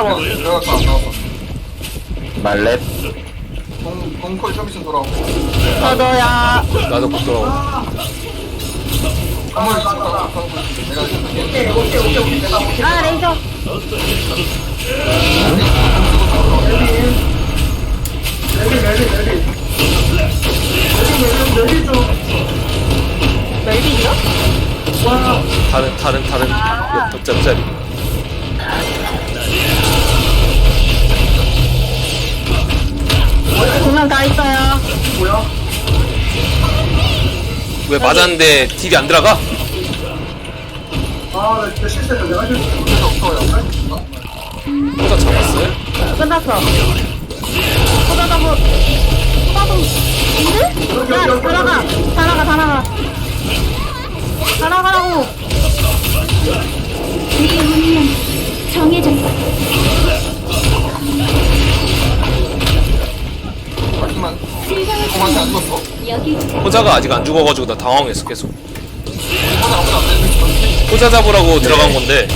들어갔다 안 나왔어 말렙 동, 동콜 좀 있으면 돌아오고 저도야. 나도 못 돌아와. 건물 있으면 돌아오고 내가 오케이 오케이 오케이 오케이 내가 오케이 아 레이저. 멜리 멜리 멜리 멜리 멜리 좀 멜빈이요? 와, 다른 다른 다른 옆- 옆 옆자 리. 두명 다 있어요. 뭐야? 왜 맞았는데 딜이 안 들어가? 아, 나 진짜 실수했다. 내가 실수했다. 진짜 없어요 혼자 잡았어요? 끝났어. 보다 잡고. 보다도 인데? 야다 나가. 다 나가라고. 세상을 공한테 안 여기 호자가 아직 안 죽어가지고 나 당황했어 계속. 공한테 아무도 안 되는 호자 잡으라고 들어간 건데